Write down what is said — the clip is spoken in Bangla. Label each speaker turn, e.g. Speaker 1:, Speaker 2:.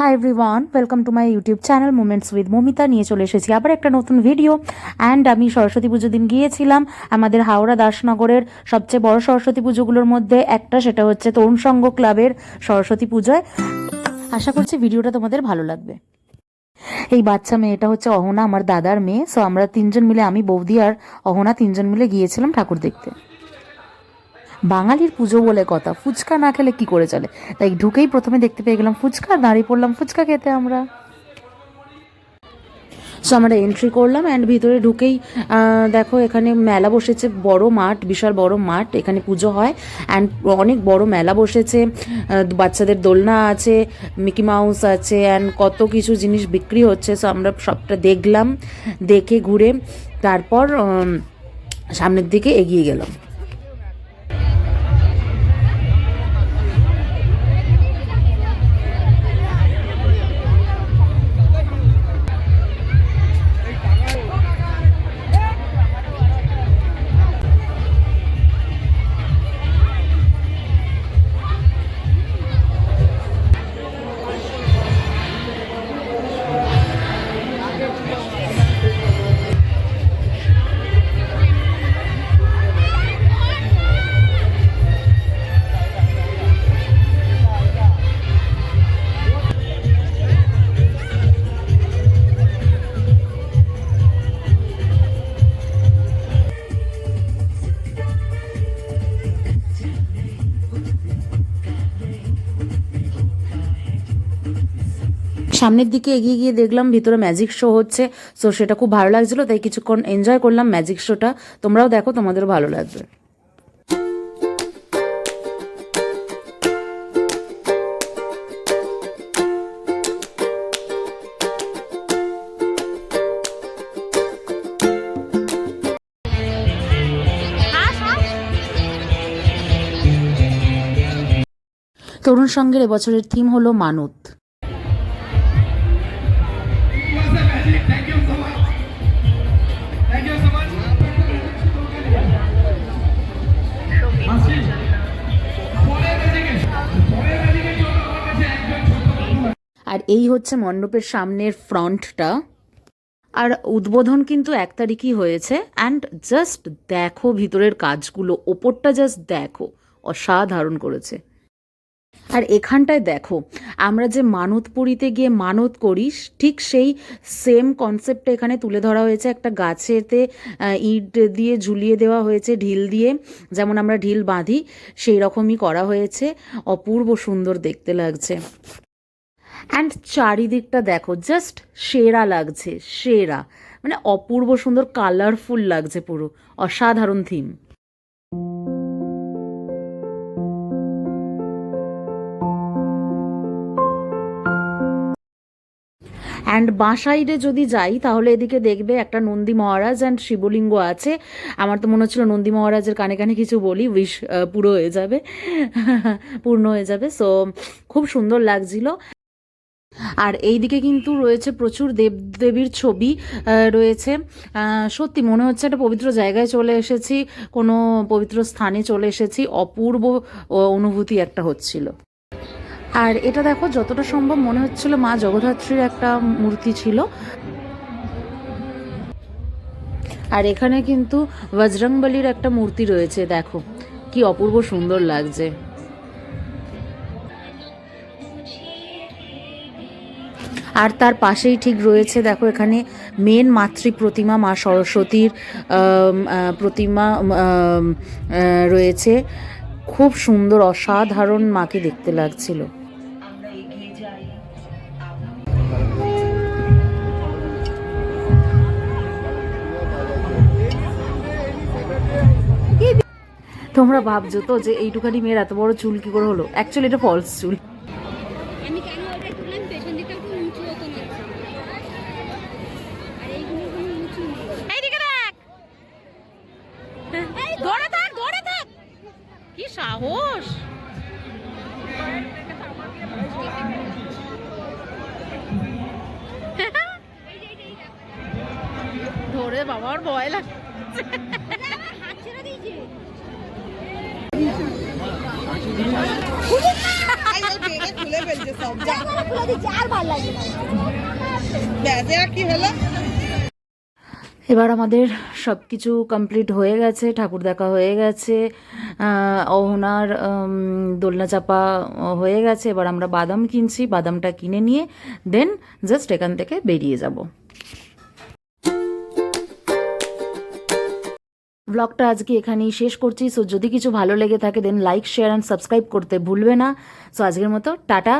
Speaker 1: Hi everyone welcome to my YouTube channel moments with Momita নিয়ে চলে এসেছি আবার একটা নতুন ভিডিও অ্যান্ড আমি সরস্বতী পুজো দিন গিয়েছিলাম। আমাদের হাওড়া দাসনগরের সবচেয়ে বড় সরস্বতী পুজোগুলোর মধ্যে একটা, সেটা হচ্ছে তরুণ সংঘ ক্লাবের সরস্বতী পুজোয়। আশা করছি ভিডিওটা তোমাদের ভালো লাগবে। এই বাচ্চা মেয়েটা হচ্ছে অহনা, আমার দাদার মেয়ে। সো আমরা তিনজন মিলে, আমি, বৌদি আর অহনা তিনজন মিলে গিয়েছিলাম ঠাকুর দেখতে। বাঙালির পুজো বলে কথা। ফুচকা না খেলে কি করে চলে? তাই ঢুকেই প্রথমে দেখতে পেয়ে গেলাম ফুচকা, দাঁড়িয়ে পড়লাম ফুচকা খেতে আমরা। সো আমরা এন্ট্রি করলাম অ্যান্ড ভিতরে ঢুকেই দেখো এখানে মেলা বসেছে, বড় মাঠ, বিশাল বড় মাঠ, এখানে পুজো হয়। অ্যান্ড অনেক বড় মেলা বসেছে বাচ্চাদের দোলনা আছে, মিকি মাউস আছে অ্যান্ড কত কিছু জিনিস বিক্রি হচ্ছে। সো আমরা সবটা দেখলাম, দেখে ঘুরে তারপর সামনের দিকে এগিয়ে গেলাম। সামনের দিকে এগিয়ে গিয়ে দেখলাম ভিতরে ম্যাজিক শো হচ্ছে সো সেটা খুব ভালো লাগছিল, তাই কিছুক্ষণ এনজয় করলাম ম্যাজিক শোটা তোমরাও দেখো, তোমাদেরও ভালো লাগবে। তরুণ সঙ্গের এবছরের থিম হলো মানত। আর এই হচ্ছে মণ্ডপের সামনের ফ্রন্টটা। আর উদ্বোধন কিন্তু এক তারিখই হয়েছে। অ্যান্ড জাস্ট দেখো ভিতরের কাজগুলো, ওপরটা জাস্ট দেখো, অসাধারণ করেছে। আর এখানটায় দেখো, আমরা যে মানত পুরীতে গিয়ে মানত করি, ঠিক সেই সেম কনসেপ্টটা এখানে তুলে ধরা হয়েছে। একটা গাছেতে ইট দিয়ে ঝুলিয়ে দেওয়া হয়েছে, ঢিল দিয়ে, যেমন আমরা ঢিল বাঁধি, সেই রকমই করা হয়েছে। অপূর্ব সুন্দর দেখতে লাগছে। অ্যান্ড চারিদিকটা দেখো জাস্ট সেরা লাগছে, সেরা। মানে অপূর্ব সুন্দর কালারফুল লাগছে পুরো, অসাধারণ থিম অ্যান্ড বাঁ সাইডে যদি যাই, তাহলে এদিকে দেখবে একটা নন্দী মহারাজ অ্যান্ড শিবলিঙ্গ আছে। আমার তো মনে হচ্ছিল নন্দী মহারাজের কানে কানে কিছু বলি উইশ পুরো হয়ে যাবে, পূর্ণ হয়ে যাবে। সো খুব সুন্দর লাগছিল। আর এইদিকে কিন্তু রয়েছে প্রচুর দেবদেবীর ছবি রয়েছে। সত্যি মনে হচ্ছে একটা পবিত্র জায়গায় চলে এসেছি, কোনো পবিত্র স্থানে চলে এসেছি। অপূর্ব অনুভূতি একটা হচ্ছিল। আর এটা দেখো, যতটা সম্ভব মনে হচ্ছিল মা জগদ্ধাত্রীর একটা মূর্তি ছিল। আর এখানে কিন্তু বজরংবলির একটা মূর্তি রয়েছে, দেখো। কি অপূর্ব সুন্দর লাগছে। আর তার পাশেই ঠিক রয়েছে, দেখো এখানে মেন মাতৃ প্রতিমা মা সরস্বতীর প্রতিমা রয়েছে। খুব সুন্দর, অসাধারণ মাকে দেখতে লাগছিল। তোমরা ভাবছ তো যে এইটুখানি মেয়ের এত বড় চুল কি করে হলো? অ্যাকচুয়ালি এটা ফলস চুল
Speaker 2: আমি কেন ওটা তুললাম পেছন দিকটা একটু উঁচু হতো না আর এইগুলো কোনো উঁচু নেই
Speaker 1: এইদিকে দেখ ধরে থাক ধরে থাক কি সাহস? ধরে বাবার ভয় লাগে
Speaker 3: খুলে ফেলছে সব। যা
Speaker 2: আর ভালো
Speaker 3: এরা কি হলো?
Speaker 1: এবার আমাদের সব কিছু কমপ্লিট হয়ে গেছে, ঠাকুর দেখা হয়ে গেছে অহনার দোলনা চাপা হয়ে গেছে। এবার আমরা বাদাম কিনছি, বাদামটা কিনে নিয়ে দেন জাস্ট এখান থেকে বেরিয়ে যাব। ব্লগটা আজকে এখানেই শেষ করছি। সো যদি কিছু ভালো লেগে থাকে then like share and subscribe করতে ভুলবে না। সো আজকের মতো, টাটা।